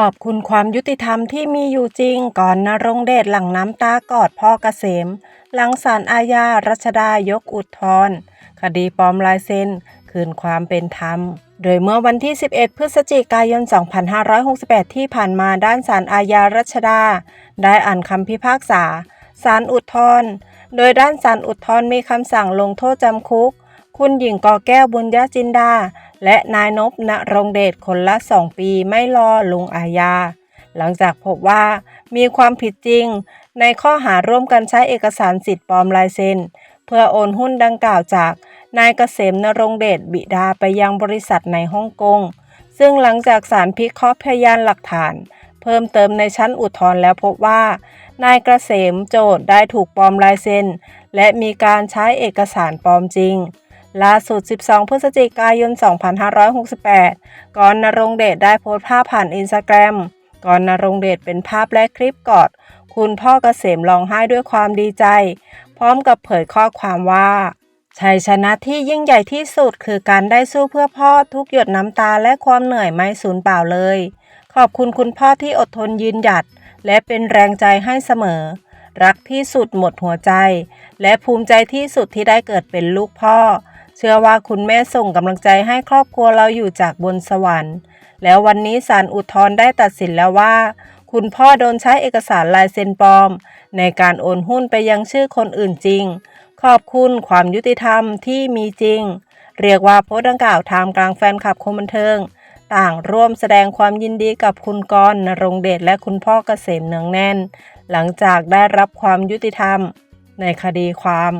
ขอบคุณความยุติธรรมที่มีอยู่จริงก่อนนรงเดชหลังน้ำตากอดพ่อเกษม หลังศาลอาญารัชดายกอุทธรคดีปลอมลายเซ็นคืนความเป็นธรรม โดยเมื่อวันที่ 11 พฤศจิกายน 2568 ที่ผ่านมาด้านศาลอาญารัชดา ได้อ่านคำพิพากษาศาลอุทธรโดยด้านศาลอุทธรมีคำสั่งลงโทษจำคุก คุณหญิงกอแก้วบุญญาจินดา และนายนพณรงเดชคนละ2ปีไม่รอลงอาญา หลังจากพบว่ามีความผิดจริง ในข้อหาร่วมกันใช้เอกสารสิทธิ์ปลอมลายเซ็น เพื่อโอนหุ้นดังกล่าวจากนายเกษมนรงเดชบิดาไปยังบริษัทในฮ่องกง ซึ่งหลังจากศาลพิเคราะห์พยานหลักฐาน เพิ่มเติมในชั้นอุทธรณ์แล้วพบว่า นายเกษมโจทย์ได้ถูกปลอมลายเซ็น และมีการใช้เอกสารปลอมจริง ล่าสุด 12 พฤศจิกายน 2568 ก่อนนรงเดชได้โพสต์ภาพผ่านอินสตาแกรม ก่อนนรงเดชเป็นภาพและคลิปกอด คุณพ่อเกษมร้องไห้ด้วยความดีใจ พร้อมกับเผยข้อความว่า ชัยชนะที่ยิ่งใหญ่ที่สุดคือการได้สู้เพื่อพ่อทุกหยดน้ำตาและความเหนื่อยไม่สูญเปล่าเลย ขอบคุณคุณพ่อที่อดทนยืนหยัด และเป็นแรงใจให้เสมอ รักที่สุดหมดหัวใจ และภูมิใจที่สุดที่ได้เกิดเป็นลูกพ่อ เชื่อว่าคุณแม่ส่งกำลังใจให้ครอบครัวเราอยู่จากบนสวรรค์ แล้ววันนี้ศาลอุทธรณ์ได้ตัดสินแล้วว่า คุณพ่อโดนใช้เอกสารลายเซ็นปลอม ในการโอนหุ้นไปยังชื่อคนอื่นจริง ขอบคุณความยุติธรรมที่มีจริง เรียกว่าโพสต์ดังกล่าวทามกลางแฟนคลับคนบันเทิง ต่างร่วมแสดงความยินดีกับคุณกรณ์นรงเดชและคุณพ่อเกษมเนืองแน่น หลังจากได้รับความยุติธรรม ในคดีความ